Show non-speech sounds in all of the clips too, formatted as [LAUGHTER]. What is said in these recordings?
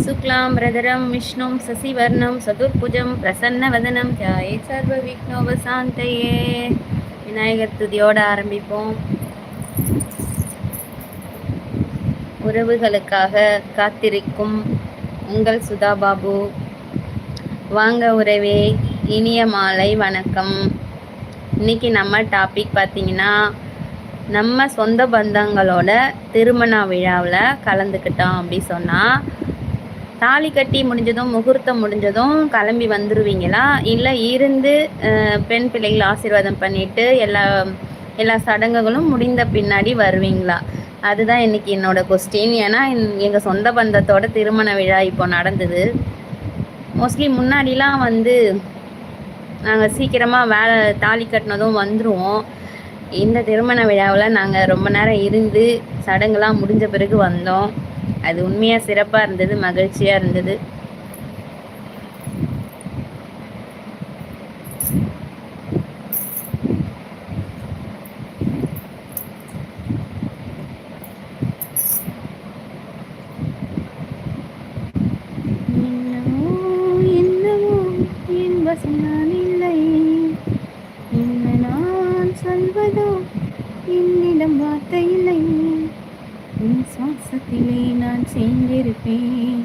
शुक्लाम्बरधरं विष्णुं शशिवर्णं चतुर्भुजं प्रसन्नवदनं ध्याये சர்வவிக்னோபசாந்தையே விநாயகர் துதியோட ஆரம்பிப்போம் உறவுகளுக்காக காத்திருக்கும் உங்கள் சுதா பாபு வாங்க உறவே இனிய மாலை வணக்கம் இன்னைக்கு நம்ம டாபிக் பார்த்தீங்கன்னா நம்ம சொந்த பந்தங்களோட திருமண விழாவில் கலந்துக்கிட்டோம் அப்படி சொன்னால் தாலி கட்டி முடிஞ்சதும் முகூர்த்தம் முடிஞ்சதும் கிளம்பி வந்துடுவீங்களா இல்லை இருந்து பெண் பிள்ளைகள் ஆசீர்வாதம் பண்ணிட்டு எல்லா எல்லா சடங்குகளும் முடிந்த பின்னாடி வருவீங்களா? அதுதான் இன்னைக்கு என்னோட கொஸ்டின் ஏன்னா எங்கள் சொந்த பந்தத்தோட திருமண விழா இப்போ நடந்தது. மோஸ்ட்லி முன்னாடிலாம் வந்து நாங்கள் சீக்கிரமாக வேலை தாலி கட்டினதும் வந்துடுவோம் இந்த திருமண விழாவில் நாங்கள் ரொம்ப நேரம் இருந்து சடங்குலாம் முடிஞ்ச பிறகு வந்தோம். அது உண்மையாக சிறப்பாக இருந்தது மகிழ்ச்சியாக இருந்தது என்னவோ என்னவோ என் வசம் நான் இல்லை என்ன நான் சொல்வதோ என்னிடம் வார்த்தை இல்லை உன் சுவாசத்திலே நான் சேர்ந்திருப்பேன்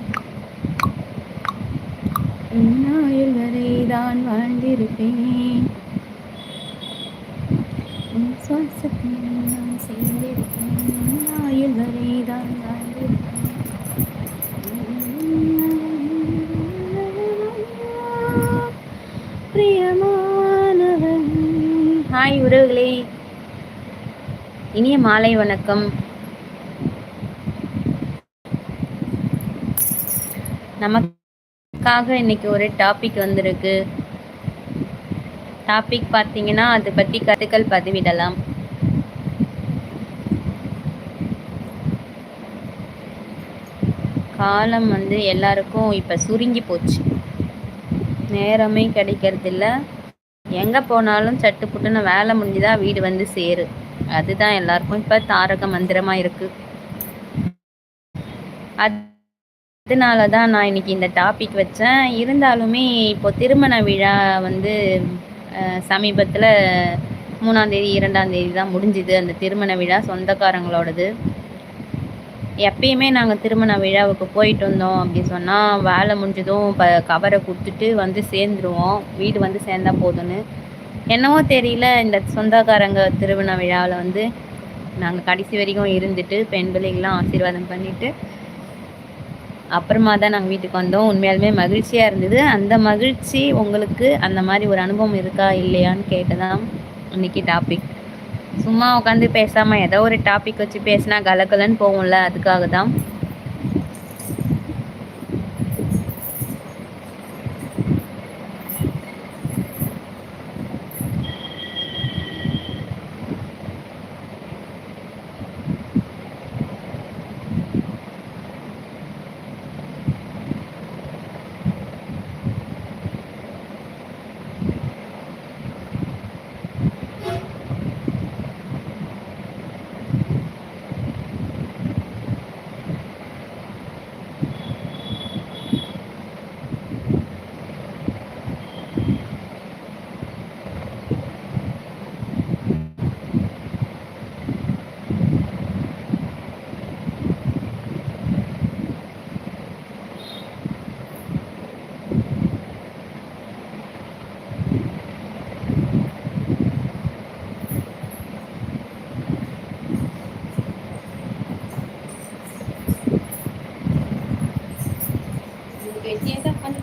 உன் ஆயுள் வரை தான் வாழ்ந்திருப்பேன் உன் சுவாசத்திலே நான் சேர்ந்திருப்பேன் உன் ஆயுள் வரை தான் வாழ்ந்திருப்பேன் பிரியமானவன் நண்பர்களே இனிய மாலை வணக்கம். நமக்காக இன்னைக்கு ஒரு டாபிக் வந்திருக்கு. டாபிக் பார்த்தீங்கன்னா அதை பற்றி கருத்துக்கள் பதிவிடலாம். காலம் வந்து எல்லாருக்கும் இப்போ சுருங்கி போச்சு. நேரமே கிடைக்கிறதில்ல. எங்கே போனாலும் சட்டு புட்டுன்னு வேலை முடிஞ்சுதா வீடு வந்து சேரு. அதுதான் எல்லாருக்கும் இப்போ தாரக மந்திரமாக இருக்கு. அதனால தான் நான் இன்னைக்கு இந்த டாபிக் வச்சேன். இருந்தாலுமே இப்போ திருமண விழா வந்து சமீபத்தில் மூணாந்தேதி இரண்டாம் தேதி தான் முடிஞ்சுது. அந்த திருமண விழா சொந்தக்காரங்களோடது. எப்பயுமே நாங்கள் திருமண விழாவுக்கு போயிட்டு வந்தோம் அப்படி சொன்னால் வேலை முடிஞ்சதும் இப்போ கவரை கொடுத்துட்டு வந்து சேர்ந்துருவோம். வீடு வந்து சேர்ந்தா போதும்னு. என்னவோ தெரியல இந்த சொந்தக்காரங்க திருமண விழாவில் வந்து நாங்கள் கடைசி வரைக்கும் இருந்துட்டு பெண் பிள்ளைகள்லாம் ஆசீர்வாதம் பண்ணிட்டு அப்புறமா தான் நாங்கள் வீட்டுக்கு வந்தோம். உண்மையாலுமே மகிழ்ச்சியாக இருந்தது. அந்த மகிழ்ச்சி உங்களுக்கு அந்த மாதிரி ஒரு அனுபவம் இருக்கா இல்லையான்னு கேட்டதான் இன்னைக்கு டாபிக் சும்மா உட்காந்து பேசாமல் ஏதோ ஒரு டாபிக் வச்சு பேசினா கலகலன்னு போகும்ல அதுக்காக தான்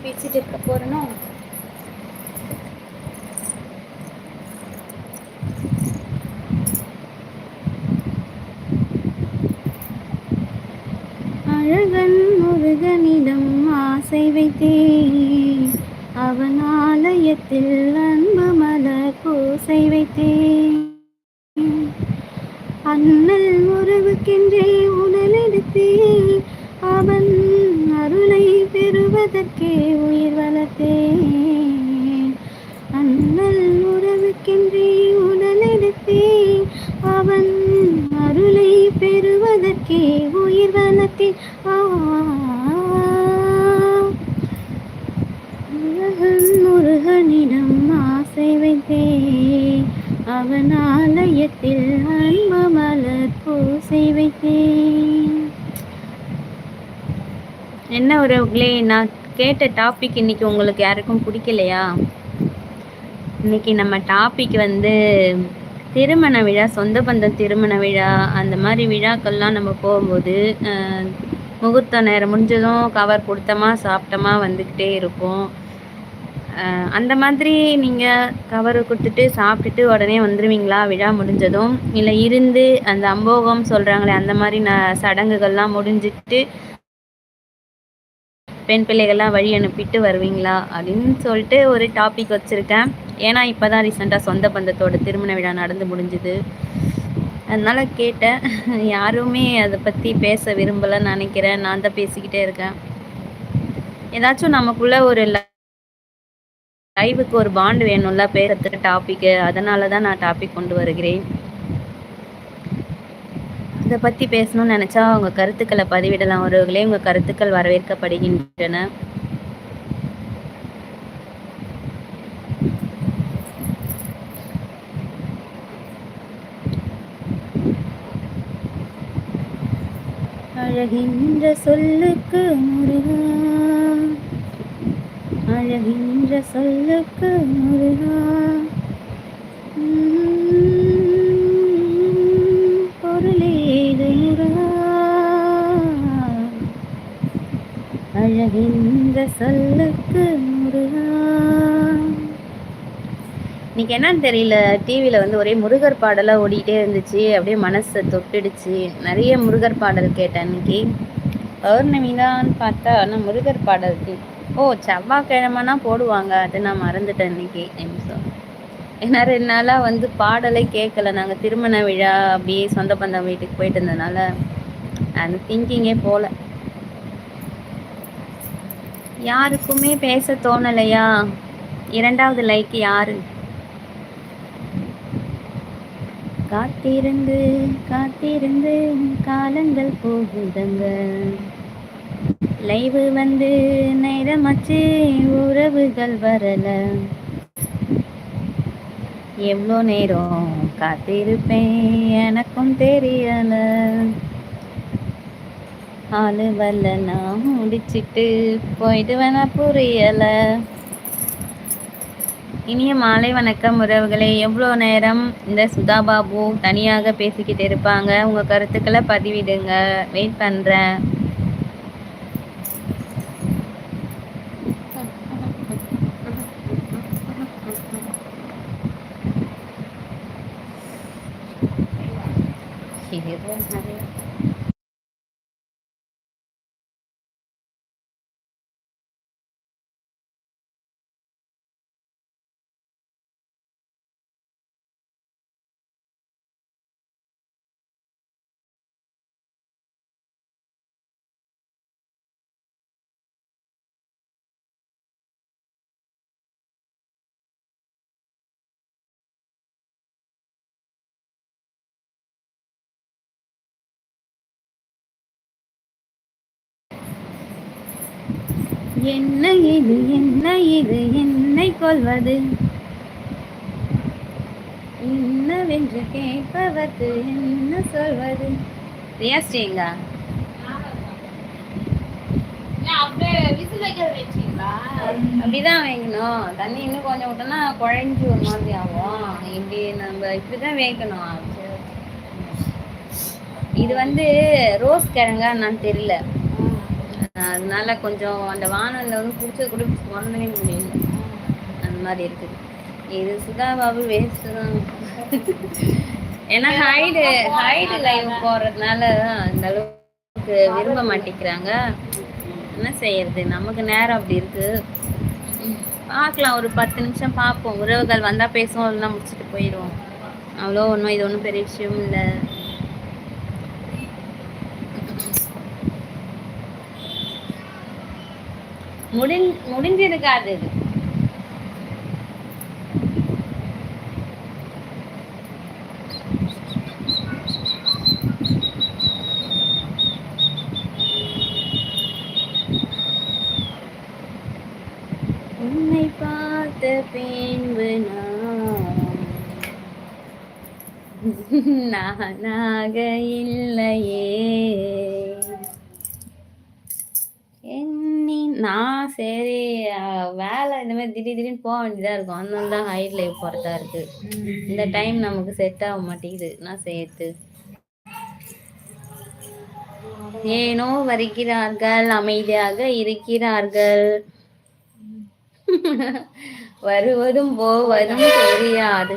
வெட்டியாக தான் உட்காந்து பேசிட்டு இருக்க போறேனோ அவன் அருளை பெறுவதற்கே உயிர் வனத்தில் முருகன் முருகனிடம் ஆசை வைத்தே. அவன் ஆலயத்தில் அன்ப மலர் பூசை வைத்தே. என்ன உறவுகளே நான் கேட்ட டாபிக் இன்னைக்கு உங்களுக்கு யாருக்கும் பிடிக்கலையா? இன்னைக்கு நம்ம டாபிக் வந்து திருமண விழா சொந்த பந்தம் திருமண விழா அந்த மாதிரி விழாக்கள்லாம் நம்ம போகும்போது முகூர்த்த நேரம் முடிஞ்சதும் கவர் கொடுத்தோமா சாப்பிட்டோமா வந்துக்கிட்டே இருப்போம். அந்த மாதிரி நீங்கள் கவர் கொடுத்துட்டு சாப்பிட்டுட்டு உடனே வந்துடுவீங்களா விழா முடிஞ்சதும்? இல்லை இருந்து அந்த அம்போகம் சொல்கிறாங்களே அந்த மாதிரி ந சடங்குகள்லாம் முடிஞ்சிட்டு பெண் பிள்ளைகள்லாம் வழி அனுப்பிட்டு வருவீங்களா? அப்படின்னு சொல்லிட்டு ஒரு டாபிக் வச்சுருக்கேன். ஏன்னா இப்போ தான் ரீசெண்டாக சொந்த பந்தத்தோட திருமண விழா நடந்து முடிஞ்சுது. அதனால் கேட்டேன். யாருமே அதை பற்றி பேச விரும்பலைன்னு நினைக்கிறேன். நான் தான் பேசிக்கிட்டே இருக்கேன். ஏதாச்சும் நமக்குள்ள ஒரு லைவுக்கு ஒரு பாண்டு வேணும்ல பேசுறதுக்கு டாப்பிக்கு அதனால தான் நான் டாபிக் கொண்டு வருகிறேன். இதை பற்றி பேசணும்னு நினச்சா உங்கள் கருத்துக்களை பதிவிடலாம். ஒருவர்களே உங்கள் கருத்துக்கள் வரவேற்கப்படுகின்றன. அழகின்ற சொல்லுக்கு முருகா. அழகின்ற சொல்லுக்கு முருகா. பொருளேது முருகா. அழகின்ற சொல்லுக்கு முருகா. இன்னைக்கு என்னன்னு தெரியல டிவியில் வந்து ஒரே முருகர் பாடலாக ஓடிக்கிட்டே இருந்துச்சு அப்படியே மனசை தொட்டுடுச்சு. நிறைய முருகர் பாடல் கேட்டேன் இன்னைக்கு. பௌர்ணமி தான் பார்த்தா ஆனால் முருகர் பாடல் ஓ செவ்வாய்க்கிழமைனா போடுவாங்க அது நான் மறந்துட்டேன் இன்னைக்கு நிமிஷம் ஏன்னா ரெண்டு நாளாக வந்து பாடலே கேட்கல. நாங்கள் திருமண விழா அப்படியே சொந்த பந்தம் வீட்டுக்கு போயிட்டு இருந்ததுனால அந்த திங்கிங்கே போகல யாருக்குமே பேச தோணலையா? இரண்டாவது லைக் யாரு? காத்திருந்து காத்திருந்து காலங்கள் போகுதங்க. லைவு வந்து நேரமாச்சு உறவுகள் வரல. எவ்வளோ நேரம் காத்திருப்பேன் எனக்கும் தெரியல. ஆளு வரல நான் முடிச்சிட்டு போயிட்டு வேணா புரியலை. இனிய மாலை வணக்கம் உறவுகளே. எவ்வளோ நேரம் இந்த சுதா பாபு தனியாக பேசிக்கிட்டு இருப்பாங்க? உங்கள் கருத்துக்களை பதிவிடுங்க. வெயிட் பண்ணுறேன் என்ன இது என்ன இது? என்னை கொள்வது என்னவென்று கேட்பவர்க்கு என்ன சொல்வது? ரியாஸ்டிங்களா அப்படிதான் வைக்கணும் தண்ணி இன்னும் கொஞ்சம் விட்டோம்னா குழஞ்சி ஒரு மாதிரி ஆகும். இப்படி நம்ம இப்படிதான் வைக்கணும் இது வந்து ரோஸ் கிழங்கா நான் தெரியல. அதனால கொஞ்சம் அந்த வானலில் வந்து பிடிச்சது கூட ஒன்றவே முடியல. அந்த மாதிரி இருக்குது. இது சுதா பாபு வேஸ்ட்டு தான். ஏன்னா ஹைடு ஹைடு லைவ் போடுறதுனால அந்த அளவுக்கு விரும்ப மாட்டேங்கிறாங்க. என்ன செய்யறது? நமக்கு நேரம் அப்படி இருக்கு. பார்க்கலாம். ஒரு பத்து நிமிஷம் பார்ப்போம். உறவுகள் வந்தால் பேசுவோம். இல்லைன்னா முடிச்சுட்டு போயிடுவோம். அவ்வளோ ஒன்றும் இது ஒன்றும் பெரிய விஷயம் இல்லை. முடிஞ் முடிஞ்சிருக்காது இது. உன்னை பார்த்த பின்பு நான் [LAUGHS] நானாக இல்லையே. சரி வேலை இந்த மாதிரி திடீர் திடீர்னு போக வேண்டியதாக இருக்கும். அந்த தான் ஹைட் லைஃப் போகிறதா இருக்கு. இந்த டைம் நமக்கு செட் ஆக மாட்டேங்குது. நான் சேர்த்து ஏனோ வருகிறார்கள் அமைதியாக இருக்கிறார்கள். வருவதும் போவதும் தெரியாது.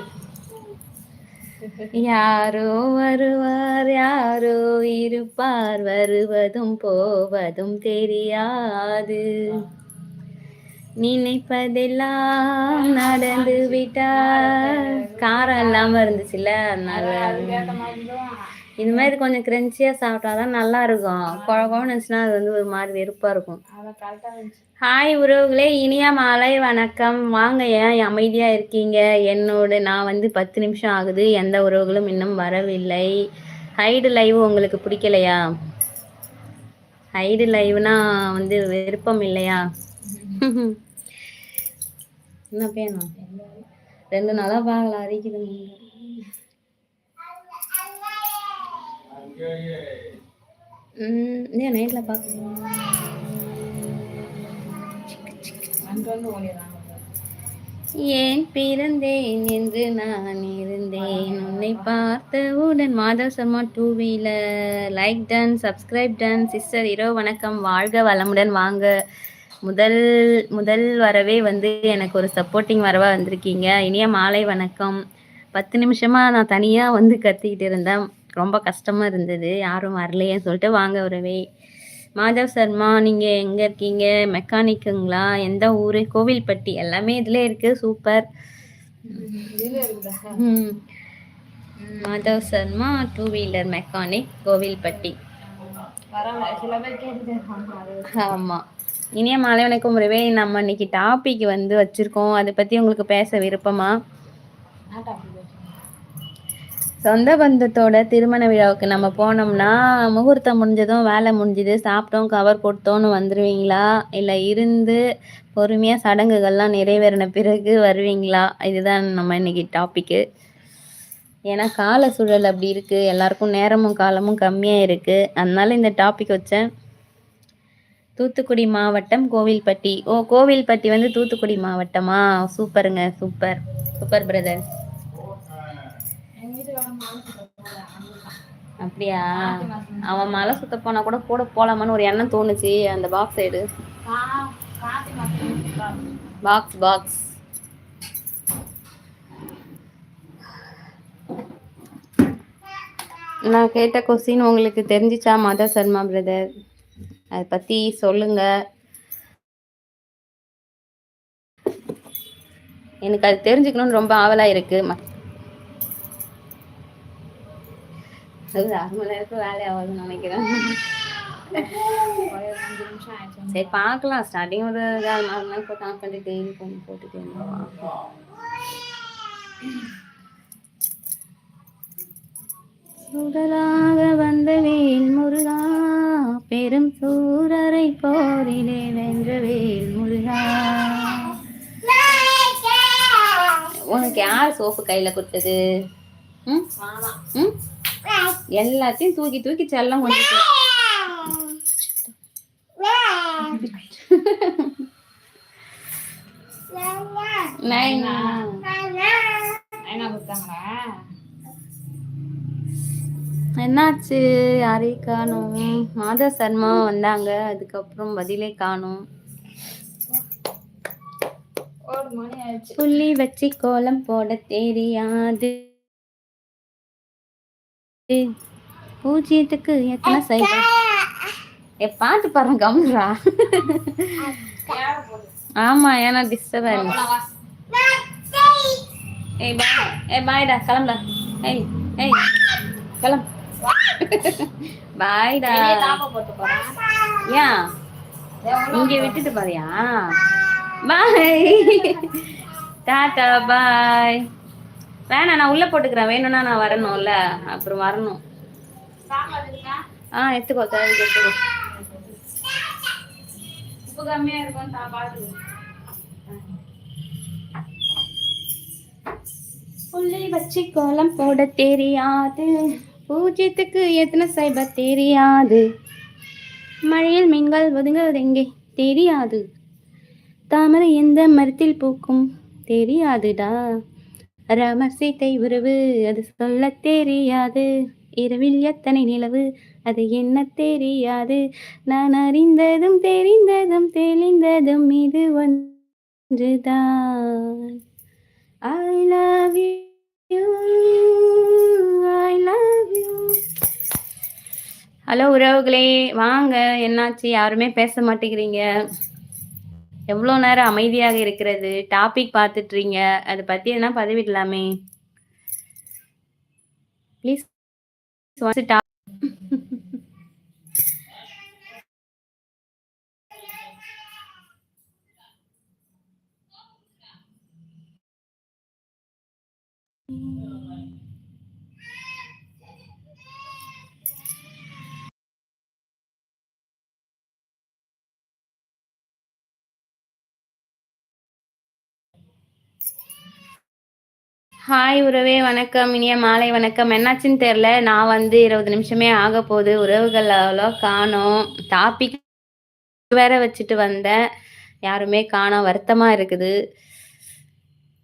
யாரோ வருவார் யாரோ இருப்பார். வருவதும் போவதும் தெரியாது. நினைப்பதெல்லாம் நடந்து விட்டார். காரம் இல்லாம இருந்துச்சுல்ல அதனால. இது மாதிரி கொஞ்சம் கிரன்ச்சியா சாப்பிட்டாதான் நல்லா இருக்கும் குழ இருந்துச்சுன்னா அது வந்து ஒரு மாதிரி வெறுப்பா இருக்கும். ஹாய் உறவுகளே இனிய மாலை வணக்கம். வாங்க ஏன் அமைதியா இருக்கீங்க? என்னோட நான் வந்து பத்து நிமிஷம் ஆகுது. எந்த உறவுகளும் இன்னும் வரவில்லை. ஹைடு லைவ் உங்களுக்கு பிடிக்கலையா? ஹைடு லைவ்னா வந்து விருப்பம் இல்லையா? [LAUGHS] என்ன பேணும் ரெண்டு நாளா பார்க்கல அரிக்குது ஏன் நைட்ல பார்க்கணும் ஏன் பிறந்தேன் என்று நான் இருந்தேன். உன்னை பார்த்தவுடன் Madhav Sharma two wheeler. Like done subscribe done sister இரோ வணக்கம். வாழ்க வளமுடன் வாங்க. முதல் முதல் வரவே வந்து எனக்கு ஒரு சப்போர்ட்டிங் வரவா வந்திருக்கீங்க. இனிய மாலை வணக்கம். பத்து நிமிஷமா நான் தனியா வந்து கத்திக்கிட்டு இருந்தேன். ரொம்ப கஷ்டமா இருந்தது. யாரும் வரலையேன்னு சொல்லிட்டு வாங்க வரவே மாதவ் சர்மா நீங்க எங்க இருக்கீங்க? மெக்கானிக்குங்களா? எந்த ஊரு? கோவில்பட்டி. எல்லாமே இதுல இருக்கு. Super. Madhav Sharma two wheeler mechanic Kovilpatti. ஆமா. இனிய மாலை வணக்கம் உறவே. நம்ம இன்னைக்கு டாபிக் வந்து வச்சிருக்கோம். அதை பத்தி உங்களுக்கு பேச விருப்பமா? சொந்த பந்தத்தோட திருமண விழாவுக்கு நம்ம போனோம்னா முகூர்த்தம் முடிஞ்சதும் வேலை முடிஞ்சது. சாப்பிட்டோம் கவர் போட்டோன்னு வந்துடுவீங்களா இல்லை இருந்து பொறுமையாக சடங்குகள்லாம் நிறைவேறின பிறகு வருவீங்களா? இதுதான் நம்ம இன்னைக்கு டாப்பிக்கு ஏன்னா கால சூழல் அப்படி இருக்கு. எல்லாருக்கும் நேரமும் காலமும் கம்மியாக இருக்கு. அதனால இந்த டாபிக் வச்சேன். தூத்துக்குடி மாவட்டம் கோவில்பட்டி. ஓ கோவில்பட்டி வந்து தூத்துக்குடி மாவட்டமா? சூப்பருங்க சூப்பர். சூப்பர் பிரதர் அப்படியா? அவன் மலை சுத்த போனா கூட கூட போலாமான்னு ஒரு எண்ணம் தோணுச்சு அந்த பாக்ஸ் எடு பாக்ஸ் பாக்ஸ் நான் கேட்ட கொஸ்டின் உங்களுக்கு தெரிஞ்சிச்சா மாதா சர்மா பிரதர் அதை பத்தி சொல்லுங்க. எனக்கு அது தெரிஞ்சுக்கணும்னு ரொம்ப ஆவலா இருக்கு. ம- அது அரை வேலை ஆகுதுன்னு நினைக்கிறேன். சரி பார்க்கலாம். ஸ்டார்டிங் ஒரு அரை மணி நேரம் போட்டு ஆஃப் பண்ணிட்டு டெய்லி போட்டுட்டு சுடராக வந்த வேல் முருகா பெரும் சூரரை போரிலே வென்ற வேல் முருகா. உனக்கு யார் சோப்பு கையில கொடுத்தது? ம்? ம்? எல்லாத்தையும் தூக்கி தூக்கி செல்லம் கொண்டு என்னாச்சு? யாரையும் காணும். மாதா சர்மா வந்தாங்க. அதுக்கப்புறம் பதிலே காணும். புள்ளி வச்சு கோலம் போட தெரியாது. பூஜ்ஜியத்துக்கு எத்தனை சைக்கிள் ஏ பாட்டு பாருங்க கம்ரா ஆமா ஏன்னா டிஸ்டர்பன்ஸ் ஏய் பாய் ஏய் பாய்டா கிளம்புடா. ஏய் ஏய் கிளம்பு. [LAUGHS] பாய்டா. ஏன் இங்க விட்டுட்டு போறியா? பாய். டாடா பாய். வேணாம் நான் உள்ள போட்டுக்கிறேன். வேணும்னா நான் வரணும்ல. அப்புறம் வரணும். ஆ எடுத்துக்கோ தேவை எடுத்துக்கோ. உப்பு கம்மியா இருக்கும் பாத்து புள்ளி வச்சு கோலம் போட தெரியாது. பூஜ்யத்துக்கு எத்தனை சைபர் தெரியாது? மழையில் மீன்கள் ஒதுங்குவது எங்கே தெரியாது? தாமரை எந்த மரத்தில் பூக்கும் தெரியாதுடா. ராமர் சீத்தை உறவு அது சொல்ல தெரியாது. இரவில் எத்தனை நிலவு அது என்ன தெரியாது. நான் அறிந்ததும் தெரிந்ததும் தெளிந்ததும் இது ஒன்றுதான். ஐ லவ் யூ ஹலோ உறவுகளே வாங்க. என்னாச்சு? யாருமே பேச மாட்டேங்கிறீங்க. எவ்வளோ நேரம் அமைதியாக இருக்கிறது? டாபிக் பார்த்துட்றீங்க. அதை பற்றி என்ன பதிவிடலாமே. ப்ளீஸ் ஹாய் உறவே வணக்கம். இனிய மாலை வணக்கம். என்னாச்சுன்னு தெரில நான் வந்து இருபது நிமிஷமே ஆக போகுது. உறவுகள் அவ்வளோ காணோம். டாபிக் வேற வச்சுட்டு வந்தேன். யாருமே காணோம். வருத்தமாக இருக்குது.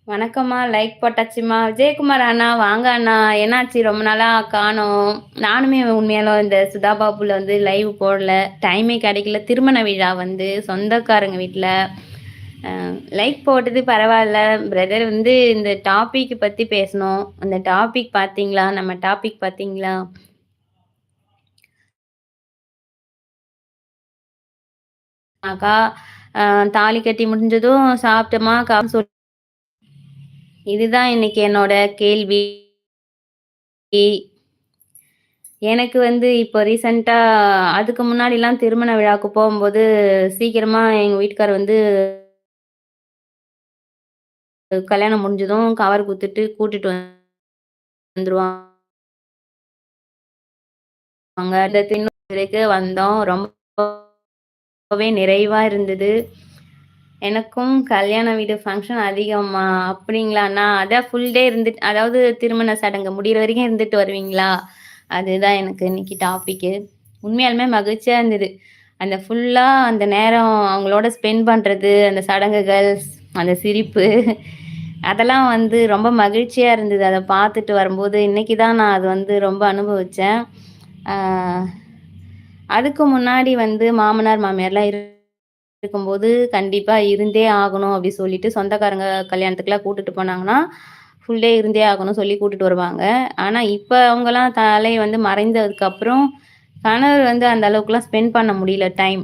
வணக்கம்மா. லைக் போட்டாச்சுமா? விஜயகுமார் அண்ணா வாங்க அண்ணா. என்னாச்சு? ரொம்ப நாளாக காணோம். நானுமே உண்மையாலும் இந்த சுதாபாபுல வந்து லைவ் போடல. டைமே கிடைக்கல. திருமண விழா வந்து சொந்தக்காரங்க வீட்டில் லைக் போட்டது பரவாயில்ல. பிரதர் வந்து இந்த டாபிக் பற்றி பேசணும். அந்த டாபிக் பார்த்தீங்களா நம்ம டாபிக் பார்த்தீங்களா அக்கா தாலி கட்டி முடிஞ்சதும் சாப்பிட்டோமா? கா சொல். இதுதான் இன்னைக்கு என்னோட கேள்வி. எனக்கு வந்து இப்போ ரீசண்டாக அதுக்கு முன்னாடிலாம் திருமண விழாவுக்கு போகும்போது சீக்கிரமாக எங்கள் வீட்டுக்கார் வந்து கல்யாணம் முடிஞ்சதும் கவர் குத்துட்டு கூட்டிட்டு வந்துருவாங்க. இந்த திண்ணுக்கு வந்தோம். ரொம்பவே நிறைவா இருந்தது. எனக்கும் கல்யாண வீடு ஃபங்க்ஷன் அதிகமா அப்படிங்களாண்ணா அதான் ஃபுல் டே இருந்துட்டு அதாவது திருமண சடங்கு முடிகிற வரைக்கும் இருந்துட்டு வருவீங்களா? அதுதான் எனக்கு இன்னைக்கு டாபிக்கு உண்மையாலுமே மகிழ்ச்சியா இருந்தது. அந்த ஃபுல்லா அந்த நேரம் அவங்களோட ஸ்பெண்ட் பண்றது அந்த சடங்குகள் அந்த சிரிப்பு அதெல்லாம் வந்து ரொம்ப மகிழ்ச்சியாக இருந்தது. அதை பார்த்துட்டு வரும்போது இன்றைக்கி தான் நான் அது வந்து ரொம்ப அனுபவித்தேன் அதுக்கு முன்னாடி வந்து மாமனார் மாமியார்லாம் இருக்கும்போது கண்டிப்பாக இருந்தே ஆகணும் அப்படி சொல்லிட்டு சொந்தக்காரங்க கல்யாணத்துக்குலாம் கூட்டிட்டு போனாங்கன்னா ஃபுல் டே இருந்தே ஆகணும் சொல்லி கூட்டிட்டு வருவாங்க. ஆனால் இப்போ அவங்கெல்லாம் தலை வந்து மறைந்ததுக்கப்புறம் கணவர் வந்து அந்த அளவுக்குலாம் ஸ்பெண்ட் பண்ண முடியல. டைம்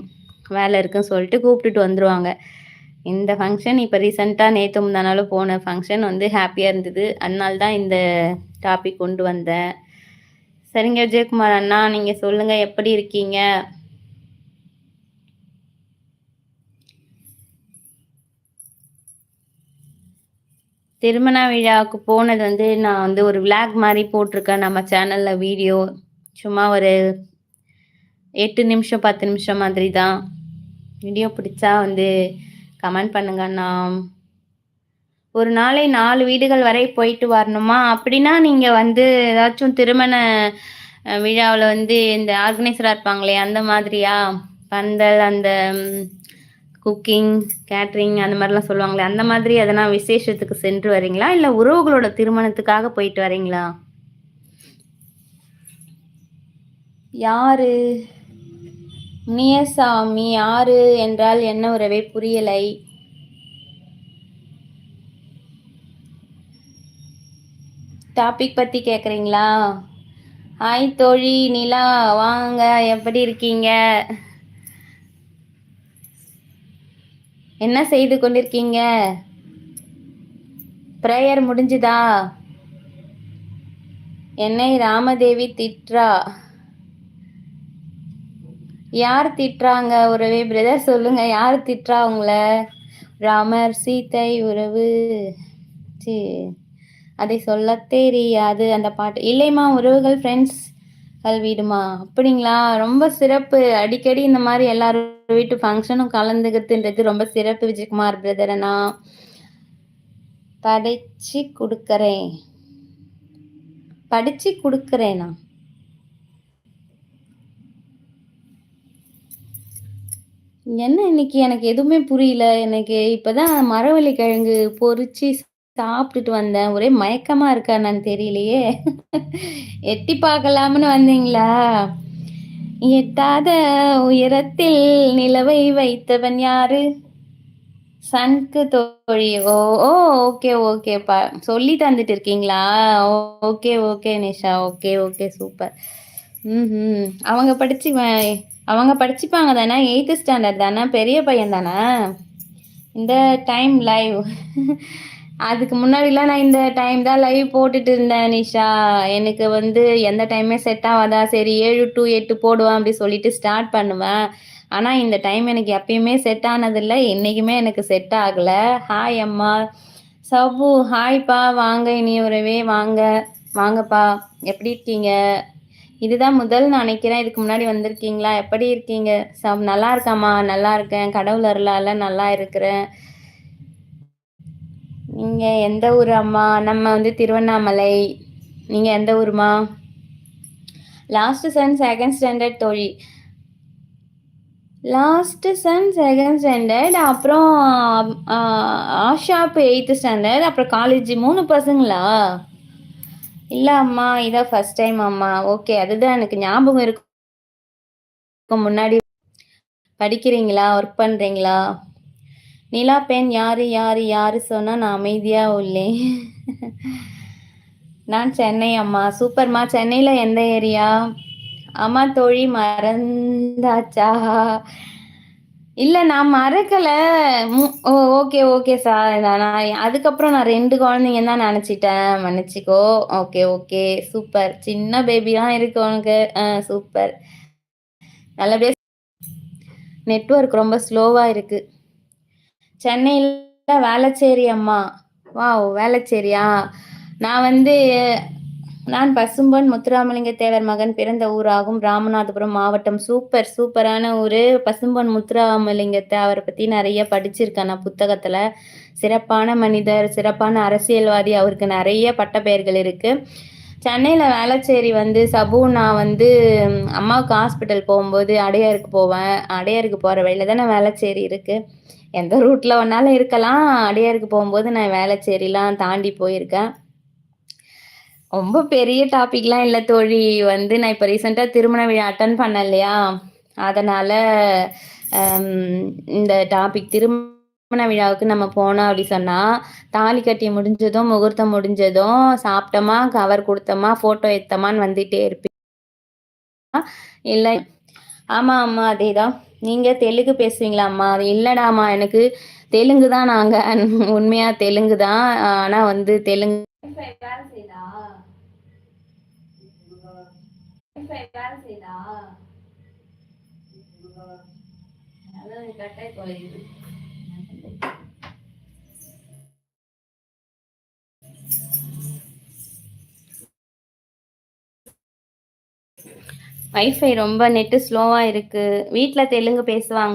வேலை இருக்குன்னு சொல்லிட்டு கூப்பிட்டுட்டு வந்துடுவாங்க இந்த ஃபங்க்ஷன் இப்போ ரீசெண்டாக நேற்று முந்தானாலும் போன ஃபங்க்ஷன் வந்து ஹாப்பியாக இருந்தது. அதனால தான் இந்த டாபிக் கொண்டு வந்தேன். சரிங்க விஜயகுமார் அண்ணா நீங்கள் சொல்லுங்கள் எப்படி இருக்கீங்க? திருமண விழாவுக்கு போனது வந்து நான் வந்து ஒரு விளாக் மாதிரி போட்டிருக்கேன். நம்ம சேனலில் வீடியோ சும்மா ஒரு எட்டு நிமிஷம் பத்து நிமிஷம் மாதிரி தான். வீடியோ பிடிச்சா வந்து கமெண்ட் பண்ணுங்க அண்ணா. ஒரு நாளை நாலு வீடுகள் வரை போயிட்டு வரணுமா? அப்படின்னா நீங்கள் வந்து ஏதாச்சும் திருமண விழாவில் வந்து இந்த ஆர்கனைசராக இருப்பாங்களே அந்த மாதிரியா? பந்தல் அந்த குக்கிங் கேட்ரிங் அந்த மாதிரிலாம் சொல்லுவாங்களே அந்த மாதிரி எதனா விசேஷத்துக்கு சென்று வரீங்களா? இல்லை உறவுகளோட திருமணத்துக்காக போயிட்டு வரீங்களா? யாரு? முனியசாமி யாரு என்றால் என்ன உறவே? புரியலை. டாபிக் பற்றி கேட்குறீங்களா ஹாய் தோழி நிலா வாங்க எப்படி இருக்கீங்க? என்ன செய்து கொண்டிருக்கீங்க? ப்ரேயர் முடிஞ்சுதா? என்னை ராமதேவி திட்ரா யார் திட்டுறாங்க உறவே? பிரதர் சொல்லுங்க. யார் திட்டுறா உங்கள? ராமர் சீத்தை உறவு. சி அதை சொல்ல தெரியாது அந்த பாட்டு. இல்லைம்மா உறவுகள் ஃப்ரெண்ட்ஸ் வீடுமா? அப்படிங்களா? ரொம்ப சிறப்பு. அடிக்கடி இந்த மாதிரி எல்லாரும் வீட்டு ஃபங்க்ஷனும் கலந்துக்கிறதுன்றது ரொம்ப சிறப்பு விஜயகுமார் பிரதர் நான் படைச்சு கொடுக்குறேன். படிச்சு கொடுக்குறேனா? என்ன இன்னைக்கு? எனக்கு எதுவுமே புரியல. எனக்கு இப்பதான் மரவள்ளி கிழங்கு பொறிச்சு சாப்பிட்டுட்டு வந்தேன். ஒரே மயக்கமா இருக்கா நான் தெரியலையே. எட்டி பார்க்கலாம்னு வந்தீங்களா? எட்டாத உயரத்தில் நிலவை வைத்தவன் யாரு? சன்க்கு தோழி. ஓ ஓ ஓகே ஓகேப்பா சொல்லி தந்துட்டு இருக்கீங்களா? Okay okay Nisha. Okay okay. Super. ம் அவங்க படிச்சு அவங்க படிச்சுப்பாங்க தானே எயித்து ஸ்டாண்டர்ட் தானே பெரிய பையன் தானே. இந்த டைம் லைவ் அதுக்கு முன்னாடிலாம் நான் இந்த டைம் தான் லைவ் போட்டுட்டு இருந்தேன் நிஷா. எனக்கு வந்து எந்த டைமே செட் ஆகாதா சரி ஏழு டு எட்டு போடுவேன் அப்படி சொல்லிட்டு ஸ்டார்ட் பண்ணுவேன். ஆனால் இந்த டைம் எனக்கு எப்பயுமே செட் ஆனதில்லை என்றைக்குமே எனக்கு செட் ஆகலை. ஹாய் அம்மா. சபு ஹாய்ப்பா வாங்க இனி உறவே வாங்க. வாங்கப்பா எப்படி இருக்கீங்க? இதுதான் முதல் நினைக்கிறேன். இதுக்கு முன்னாடி வந்திருக்கீங்களா? எப்படி இருக்கீங்க? சம் நல்லா இருக்காம்மா. நல்லா இருக்கேன். கடவுள் அருளால நல்லா இருக்கிறேன். நீங்கள் எந்த ஊர் அம்மா? நம்ம வந்து திருவண்ணாமலை. நீங்கள் எந்த ஊருமா? லாஸ்ட் சன் செகண்ட் ஸ்டாண்டர்ட் தோழி. லாஸ்ட்டு சன் செகண்ட் ஸ்டாண்டர்ட் அப்புறம் ஆஷாப் எயித்து ஸ்டாண்டர்ட் அப்புறம் காலேஜ் மூணு பசங்களா? இல்லை அம்மா இதான் ஃபர்ஸ்ட் டைம் அம்மா. ஓகே அதுதான் எனக்கு ஞாபகம் இருக்கும் முன்னாடி படிக்கிறீங்களா? ஒர்க் பண்ணுறீங்களா நிலா பெண் யாரு யாரு யாரு சொன்னால் நான் அமைதியாக உள்ளேன் நான் சென்னை அம்மா. சூப்பர்மா சென்னையில் எந்த ஏரியா அம்மா தோழி மறந்தாச்சா? இல்லை நான் மறக்கலை. ஓ ஓகே ஓகே சார் நான் அதுக்கப்புறம் நான் ரெண்டு குழந்தைங்க தான் நினச்சிட்டேன். மன்னிச்சிக்கோ. ஓகே ஓகே சூப்பர் சின்ன பேபிலாம் இருக்கு உனக்கு. ஆ சூப்பர் நல்லபடியா நெட்ஒர்க் ரொம்ப ஸ்லோவாக இருக்கு. சென்னையில் வேளச்சேரி அம்மா. வா வேளச்சேரியா? நான் வந்து நான் பசும்பொன் முத்துராமலிங்க தேவர் மகன் பிறந்த ஊராகும். ராமநாதபுரம் மாவட்டம். சூப்பர் சூப்பரான ஊர். பசும்பொன் முத்துராமலிங்கத்தை அவரை பற்றி நிறைய படிச்சிருக்கேன் நான் புத்தகத்தில். சிறப்பான மனிதர் சிறப்பான அரசியல்வாதி. அவருக்கு நிறைய பட்ட பெயர்கள் இருக்குது சென்னையில் வேளச்சேரி வந்து சபு நான் வந்து அம்மாவுக்கு ஹாஸ்பிட்டல் போகும்போது அடையாருக்கு போவேன். அடையாருக்கு போகிற வழியில் தானே வேளச்சேரி இருக்குது எந்த ரூட்டில் வேணாலும் இருக்கலாம். அடையாருக்கு போகும்போது நான் வேளச்சேரிலாம் தாண்டி போயிருக்கேன். ரொம்ப பெரிய டாபிக்லாம் இல்லை தோழி. வந்து நான் இப்போ ரீசெண்டாக திருமண விழா அட்டன் பண்ண இல்லையா அதனால் இந்த டாபிக் திருமண விழாவுக்கு நம்ம போனோம் அப்படி சொன்னால் தாலி கட்டி முடிஞ்சதும் முகூர்த்தம் முடிஞ்சதும் சாப்பிட்டோமா கவர் கொடுத்தோமா ஃபோட்டோ எடுத்தோமான்னு வந்துகிட்டே இருப்பேன் இல்லை ஆமாம் ஆமாம் அதே தான் நீங்கள் தெலுங்கு பேசுவீங்களாம்மா அது இல்லைடாம்மா எனக்கு தெலுங்கு தான் நாங்கள் உண்மையாக தெலுங்கு தான் ஆனால் வந்து தெலுங்கு வேலை கட்டாய் தொலையுது வைஃபை ரொம்ப நெட்டு ஸ்லோவாக இருக்குது வீட்டில் தெலுங்கு பேசுவாங்க.